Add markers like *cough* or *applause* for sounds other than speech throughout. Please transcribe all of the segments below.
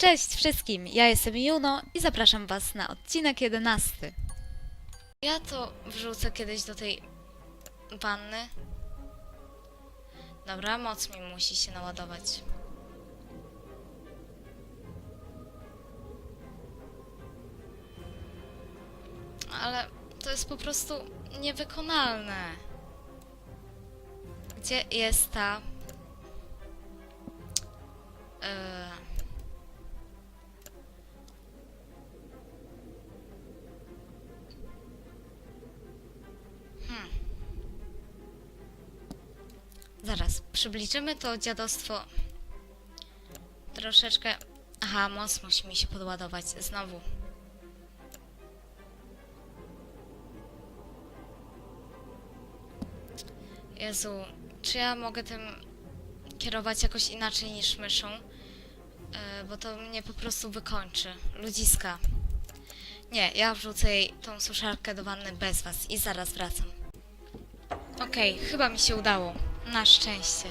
Cześć wszystkim, ja jestem Juno i zapraszam Was na odcinek 11. Ja to wrzucę kiedyś do tej wanny. Dobra, moc mi musi się naładować. Ale to jest po prostu niewykonalne. Gdzie jest ta... Yy... Zaraz, przybliżymy to dziadostwo troszeczkę. Aha, moc musi mi się podładować znowu. Jezu, czy ja mogę tym kierować jakoś inaczej niż myszą? E, bo to mnie po prostu wykończy. Ludziska. Nie, ja wrzucę jej tą suszarkę do wanny bez was i zaraz wracam. Okej, chyba mi się udało. Na szczęście.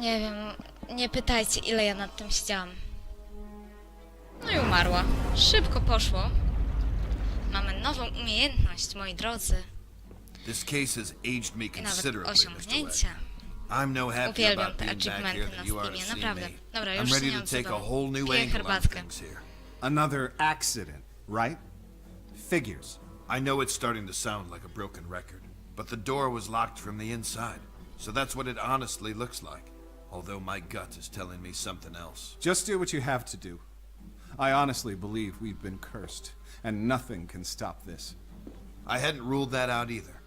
Nie wiem, nie pytajcie ile ja nad tym siedziałam. No i umarła. Szybko poszło. Mamy nową umiejętność, moi drodzy. This case has aged me I nawet considerably, osiągnięcia. I'm no happy Uwielbiam about te being back achievementy na that you are to Steamie, see naprawdę. me. Dobra, już się ready nie to take a odzywam. new Piję angle on herbatkę. things here. Another accident, right? Figures. I know it's starting to sound like a broken record, but the door was locked from the inside, so that's what it honestly looks like. Although my gut is telling me something else. Just do what you have to do. I honestly believe we've been cursed, and nothing can stop this. I hadn't ruled that out either.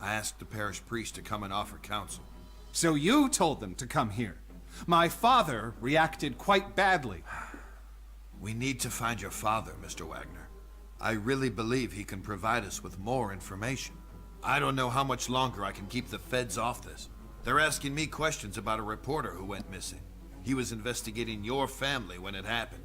I asked the parish priest to come and offer counsel. So you told them to come here. My father reacted quite badly. We need to find your father, Mr. Wagner. I really believe he can provide us with more information. I don't know how much longer I can keep the feds off this. They're asking me questions about a reporter who went missing. He was investigating your family when it happened.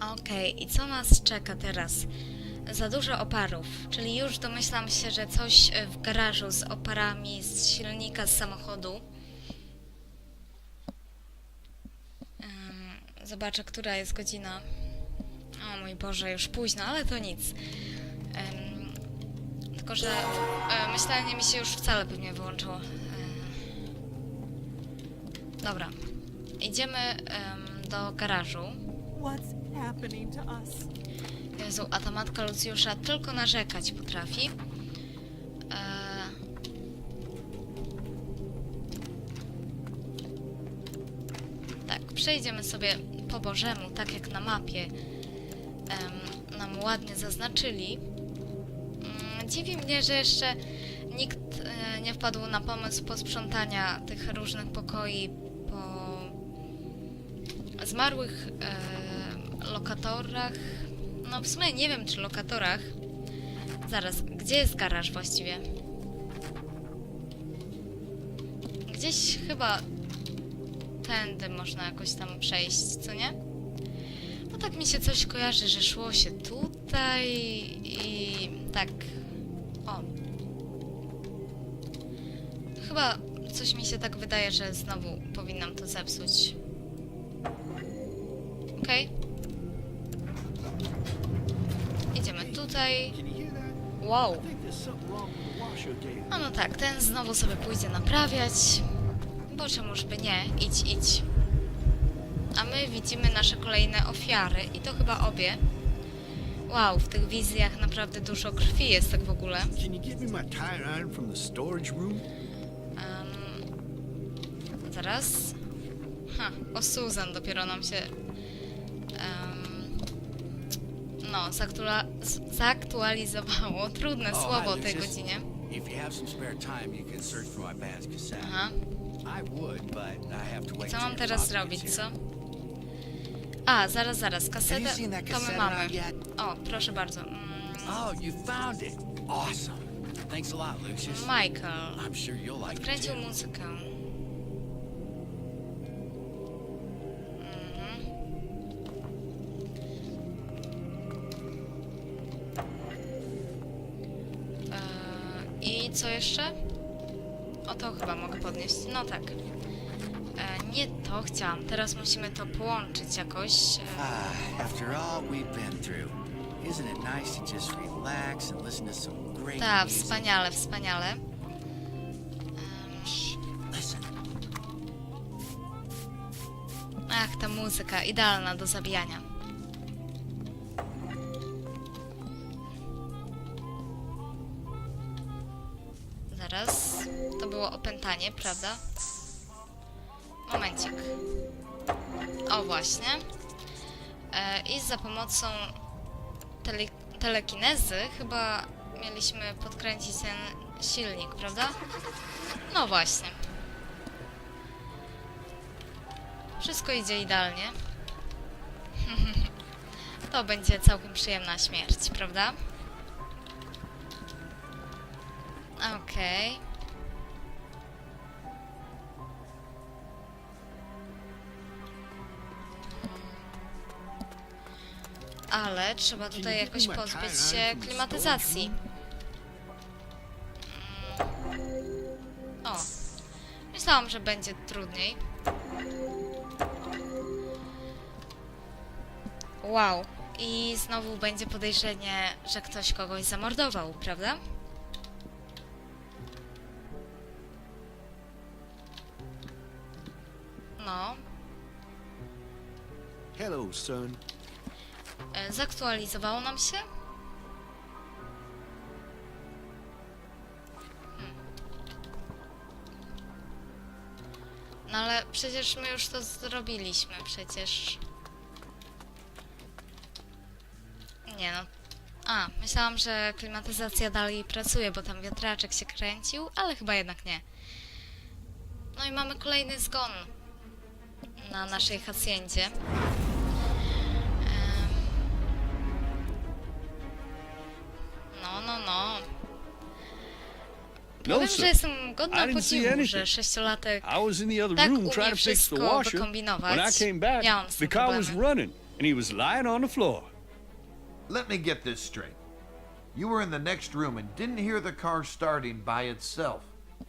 Okej, i co nas czeka teraz? Za dużo oparów, czyli już domyślam się, że coś e, w garażu z oparami z silnika z samochodu. Zobaczę, która jest godzina. O mój Boże, już późno, ale to nic. Em, Tylko, że e, myślenie mi się już wcale pewnie wyłączyło. E, Dobra. Idziemy em, do garażu. What's happening to us? Jezu, a ta matka Lucjusza tylko narzekać potrafi. Eee... Tak, przejdziemy sobie po Bożemu, tak jak na mapie em, nam ładnie zaznaczyli. Mm, dziwi mnie, że jeszcze nikt e, nie wpadł na pomysł posprzątania tych różnych pokoi po zmarłych e, lokatorach. No w sumie nie wiem, czy lokatorach. Zaraz, gdzie jest garaż właściwie? Gdzieś chyba tędy można jakoś tam przejść, co nie? No tak mi się coś kojarzy, że szło się tutaj i tak. O. Chyba coś mi się tak wydaje, że znowu powinnam to zepsuć. Okej. Idziemy tutaj. Wow. No no tak, ten znowu sobie pójdzie naprawiać. Bo czemuż by nie? Idź, idź. A my widzimy nasze kolejne ofiary i to chyba obie. Wow, w tych wizjach naprawdę dużo krwi jest tak w ogóle. Em, zaraz. Ha, o Susan dopiero nam się. em, no, zaktua zaktualizowało. Trudne Oh, słowo o tej godzinie. Aha. Co mam teraz zrobić, co? A, zaraz, zaraz. Kasetę to my mamy. O, proszę bardzo. Mm, Oh, you found it. Awesome. Thanks a lot, Lucius. Michael. I'm sure you'll like it Wkręcił too. muzykę. Mhm. Eee, I co jeszcze? O to chyba mogę podnieść. No tak. To chciałam. Teraz musimy to połączyć jakoś. Tak, wspaniale, wspaniale. Ach, ta muzyka, idealna do zabijania. Zaraz. To było opętanie, prawda? Momencik. O, właśnie. E, I za pomocą tele telekinezy chyba mieliśmy podkręcić ten silnik, prawda? No właśnie. Wszystko idzie idealnie. *laughs* To będzie całkiem przyjemna śmierć, prawda? Okej. Ale trzeba tutaj jakoś pozbyć się klimatyzacji. O. Myślałam, że będzie trudniej. Wow. I znowu będzie podejrzenie, że ktoś kogoś zamordował, prawda? No. Hello, son. E, Zaktualizowało nam się? Hmm. No ale przecież my już to zrobiliśmy, przecież... Nie no. A, myślałam, że klimatyzacja dalej pracuje, bo tam wiatraczek się kręcił, ale chyba jednak nie. No i mamy kolejny zgon na naszej haciendzie. No, Powiem, sir. że jestem godna I didn't see podziwu, anything. że sześciolatek I was in the other tak room umie trying to fix the wszystko washer. wykombinować. When I came back, Miałam z the tym car was problemy. running and he was lying on the floor. Let me get this straight. You were in the next room and didn't hear the car starting by itself.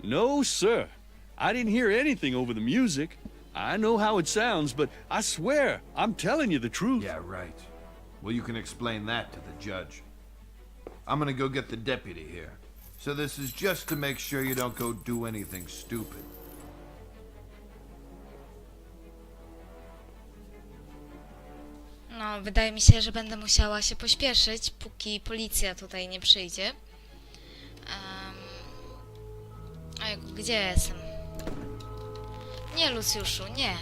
No, sir. I didn't hear anything over the music. I know how it sounds, but I swear, I'm telling you the truth. Yeah, right. Well, you can explain that to the judge. I'm gonna go get the deputy here. So this is just to make sure you don't go do anything stupid. No, wydaje mi się, że będę musiała się pośpieszyć, póki policja tutaj nie przyjdzie. Um... Ojku, gdzie jestem? Nie, Lucjuszu, nie.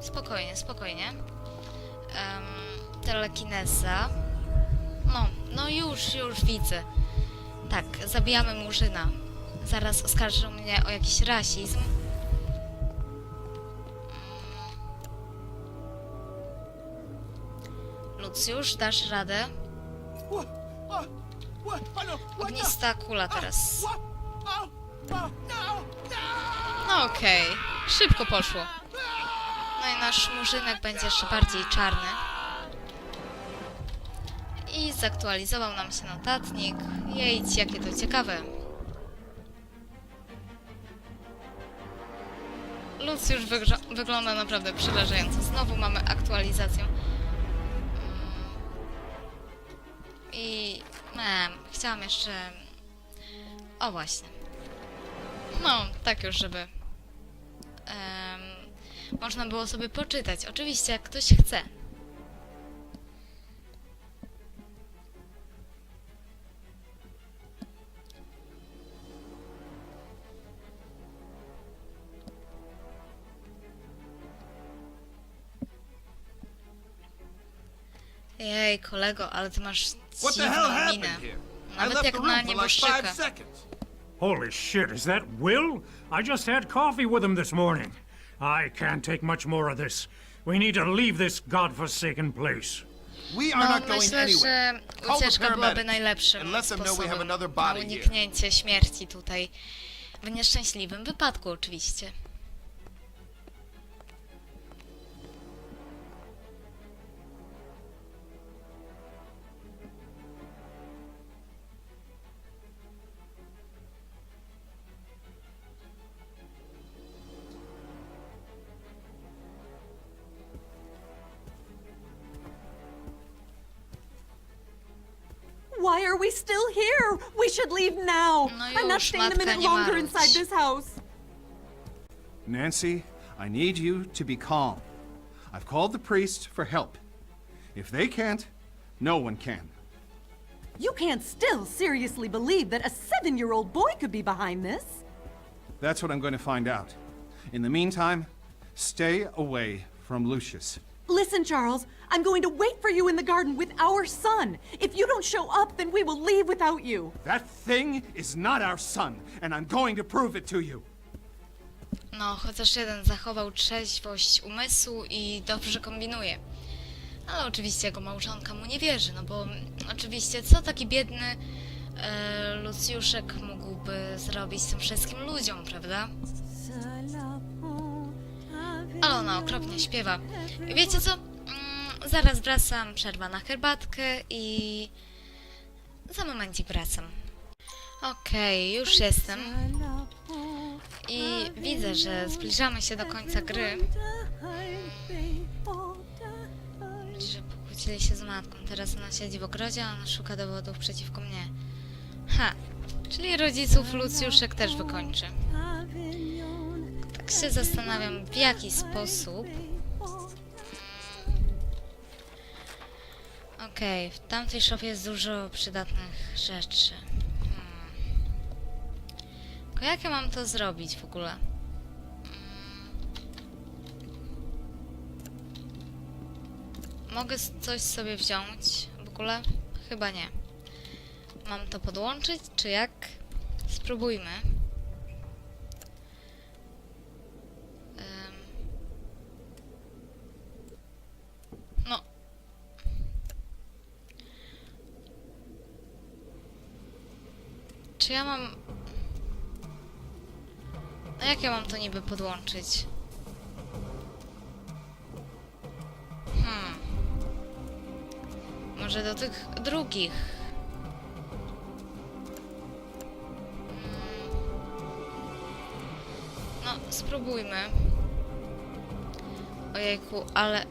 Spokojnie, spokojnie. Um, telekineza. No, no już, już widzę. Tak, zabijamy Murzyna. Zaraz oskarżą mnie o jakiś rasizm. Lucjusz, dasz radę? Ognista kula teraz. No, okej, szybko poszło. No i nasz murzynek będzie jeszcze bardziej czarny. I zaktualizował nam się notatnik. Jedź, jakie to ciekawe. Lucjusz wygrza- wygląda naprawdę przerażająco. Znowu mamy aktualizację. Mm. I em, chciałam jeszcze... O właśnie. No, tak już, żeby em, można było sobie poczytać. Oczywiście, jak ktoś chce. Kolego, ale ty masz What the hell dziwną happened minę. here? I Nawet left jak the na room for like five nieboszczyka. seconds. Holy shit, is that Will? I just had coffee with him this morning. I can't take much more of this. We need to leave this godforsaken place. We are No, not going myślę, anywhere. że Call the ucieczka byłaby paramedics najlepszym and let them know we have sposobem another na body here. uniknięcie śmierci tutaj. W nieszczęśliwym wypadku oczywiście. Are we still here? We should leave now. No I'm not staying a minute longer inside this house. Nancy, I need you to be calm. I've called the priest for help. If they can't, no one can. You can't still seriously believe that a seven year old boy could be behind this. That's what I'm going to find out. In the meantime, stay away from Lucius. Listen, Charles, I'm going to wait for you in the garden with our son. If you don't show up, then we will leave without you. That thing is not our son, and I'm going to prove it to you. No, chociaż jeden zachował trzeźwość umysłu i dobrze kombinuje. Ale oczywiście jego małżonka mu nie wierzy, no bo oczywiście co taki biedny e, Lucjuszek mógłby zrobić tym wszystkim ludziom, prawda? Ale ona okropnie śpiewa. Wiecie co? Mm, zaraz wracam, przerwa na herbatkę i za momencik wracam. Okej, już jestem. I widzę, że zbliżamy się do końca gry. Że pokłócili się z matką. Teraz ona siedzi w ogrodzie, a ona szuka dowodów przeciwko mnie. Ha! Czyli rodziców Lucjuszek też wykończy. Tak się zastanawiam, w jaki sposób. Okej, w tamtej szopie jest dużo przydatnych rzeczy. Hmm. Tylko jak ja mam to zrobić w ogóle? Mogę s- coś sobie wziąć w ogóle? Chyba nie. Mam to podłączyć, czy jak? Spróbujmy. Em. No. Czy ja mam... No jak ja mam to niby podłączyć? Hmm. Może do tych drugich. Mm. No, spróbujmy. Ojejku, ale... em,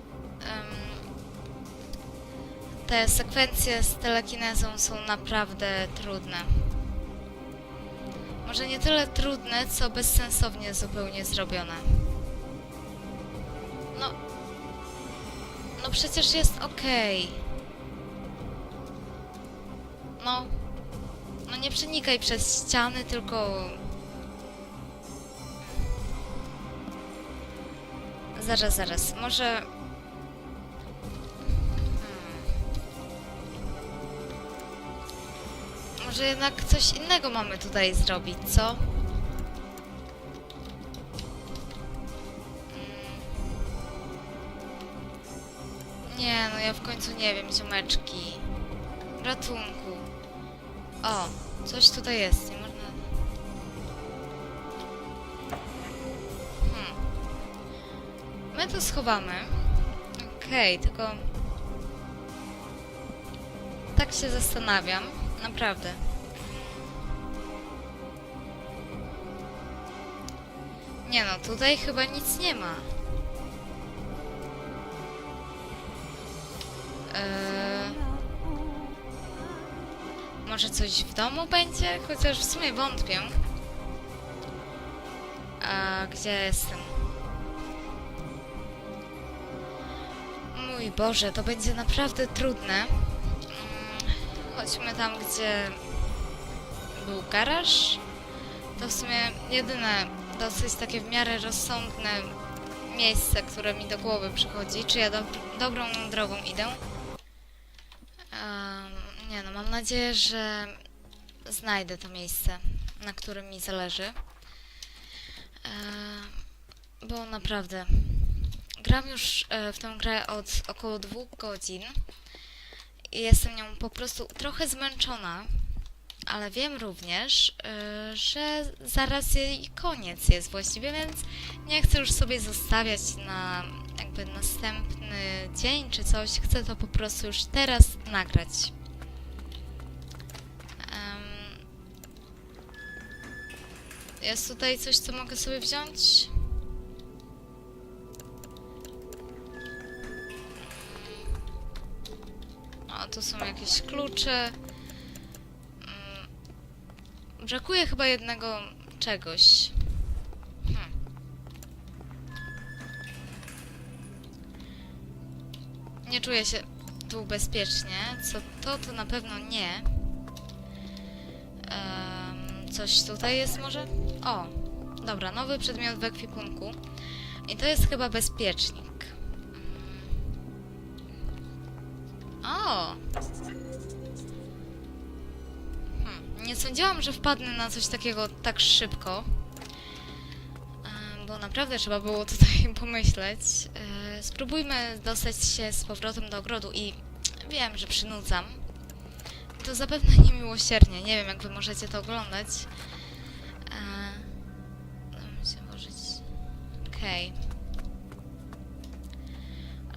te sekwencje z telekinezą są naprawdę trudne. Może nie tyle trudne, co bezsensownie zupełnie zrobione. No. No przecież jest okej. No. No nie przenikaj przez ściany, tylko... Zaraz, zaraz. Może... Może jednak coś innego mamy tutaj zrobić, co? Mm. Nie, no ja w końcu nie wiem, ziomeczki. Ratunku. O, coś tutaj jest, nie można... Hmm. My to schowamy. Okej, tylko... Tak się zastanawiam. Naprawdę. Nie no, tutaj chyba nic nie ma. Eee, może coś w domu będzie? Chociaż w sumie wątpię. A gdzie jestem? Mój Boże, to będzie naprawdę trudne. Chodźmy tam, gdzie był garaż. To w sumie jedyne dosyć takie w miarę rozsądne miejsce, które mi do głowy przychodzi. Czy ja dob dobrą drogą idę? Em, nie no, mam nadzieję, że znajdę to miejsce, na którym mi zależy. Bo naprawdę gram już e, w tę grę od około dwóch godzin jestem nią po prostu trochę zmęczona, ale wiem również, y, że zaraz jej koniec jest właściwie, więc nie chcę już sobie zostawiać na jakby następny dzień czy coś. Chcę to po prostu już teraz nagrać. Jest tutaj coś, co mogę sobie wziąć? Tu są jakieś klucze. brakuje chyba jednego czegoś. Hmm. Nie czuję się tu bezpiecznie. Co to, to na pewno nie. Em, coś tutaj jest może? O, dobra, nowy przedmiot w ekwipunku. I to jest chyba bezpiecznik. Sądziłam, że wpadnę na coś takiego tak szybko. Em, Bo naprawdę trzeba było tutaj *laughs* pomyśleć. E, Spróbujmy dostać się z powrotem do ogrodu i wiem, że przynudzam. To zapewne *laughs* niemiłosiernie. Nie wiem, jak wy możecie to oglądać. E. Okej.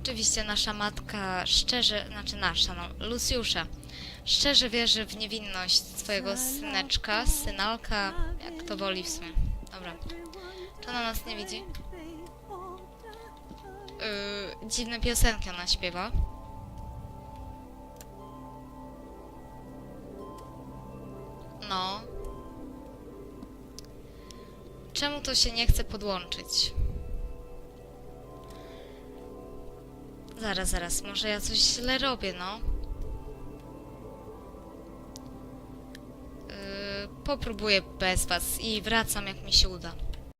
Oczywiście nasza matka szczerze, znaczy nasza, no, Lucjusza, szczerze wierzy w niewinność swojego syneczka, synalka, jak to woli w sumie. Dobra. Czy ona nas nie widzi? Yy, dziwne piosenki ona śpiewa. No. Czemu to się nie chce podłączyć? Zaraz, zaraz, może ja coś źle robię, no. Popróbuję bez was i wracam jak mi się uda.